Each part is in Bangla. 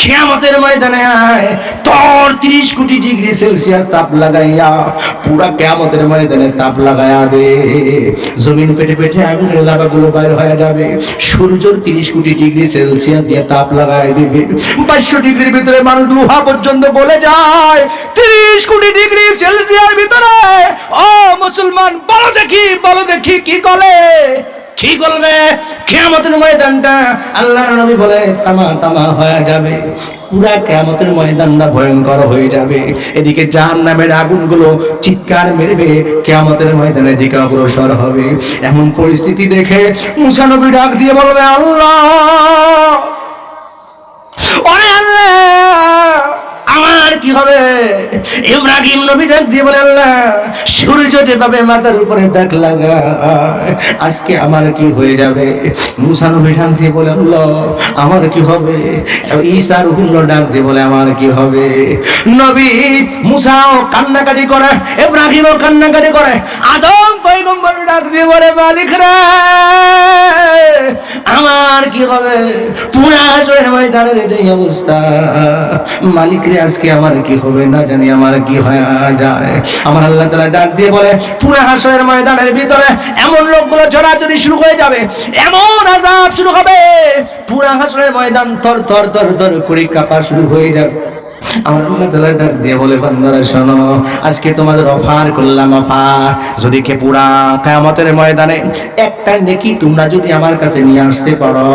খেয়ামতের ময়দানে আয়। তোর তিরিশ কোটি ডিগ্রি সেলসিয়াস তাপ লাগাইয়া পুরা কেয়ামতের ময়দানে তাপ লাগাইয়া দে। জমিন পেটে পেটে আগুনের লাভাগুলো বাইর হয়ে যাবে। সূর্যর তিরিশ কোটি ডিগ্রি সেলসিয়াস দিয়ে তাপ লাগাই দিবে। বাইশশো ডিগ্রির ভিতরে মানুষ লোহা পর্যন্ত বলে যায়, তিরিশ কোটি ডিগ্রি সেলসিয়াস ভিতরে। ও মুসলমান, বলো দেখি বলো দেখি কি করে কি করবে? কেয়ামতের ময়দানটা আল্লাহর নবী বলে, তামা তামা হয়ে যাবে। পুরা কেয়ামতের ময়দানটা ভয়ঙ্কর হয়ে যাবে। এদিকে জাহান্নামের আগুনগুলো চিৎকার মেরবে, কেয়ামতের ময়দানে দিকে অগ্রসর হবে। এমন পরিস্থিতি দেখে মুসা নবী ডাক দিয়ে বলবে, আল্লাহ! কি হবে? ইব্রাহিম নবী ডাক দিয়ে বলে, আল্লাহ, সূর্য যেভাবে মাথার উপরে দাগ লাগা আজকে আমার কি হয়ে যাবে? মুসা নবী ডাক দিয়ে বলে, আল্লাহ, আমার কি হবে? ঈসা রুহুল্লাহ ডাক দিয়ে বলে, আমার কি হবে? নবী মুসাও কান্নাকাটি করে, ইব্রাহিমও কান্নাকাটি করে, আদম পয়গম্বর ডাক দিয়ে বলে মালিক রে আমার কি হবে? পুরা অবস্থা। মালিক রে আজকে আমার কি হবে না জানি আমার কি হয়ে যায়। আমার আল্লাহ তালা ডাক দিয়ে বলে পুরা হাসরের ময়দানের ভিতরে এমন লোকগুলো জড়াজড়ি শুরু হয়ে যাবে, এমন আজাব শুরু হবে। পুরা হাসরের ময়দান থর থর থর থর করে কাপা শুরু হয়ে যাবে। আমার আল্লাহ তোমাদের পুরা পারো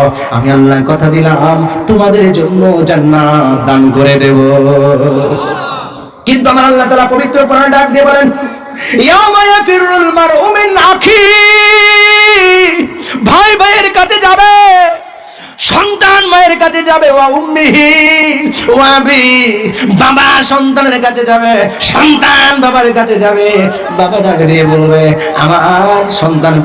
জন্য জান্নাত দান করে দেব। কিন্তু আমার আল্লাহ তাআলা পবিত্র কোরআন ডাক দিয়ে বলেন, ইয়াউমা ইয়াফিরুল মারউ মিন আখি ভাই ভাইয়ের কাছে যাবে, সন্তান মায়ের কাছে যাবে, ওয়া উম্মিহি, ওয়া আবি। বাবা সন্তানের কাছে যাবে, সন্তান বাবার কাছে যাবে। বাবা ডাকে দিয়ে বলবে, আমার সন্তান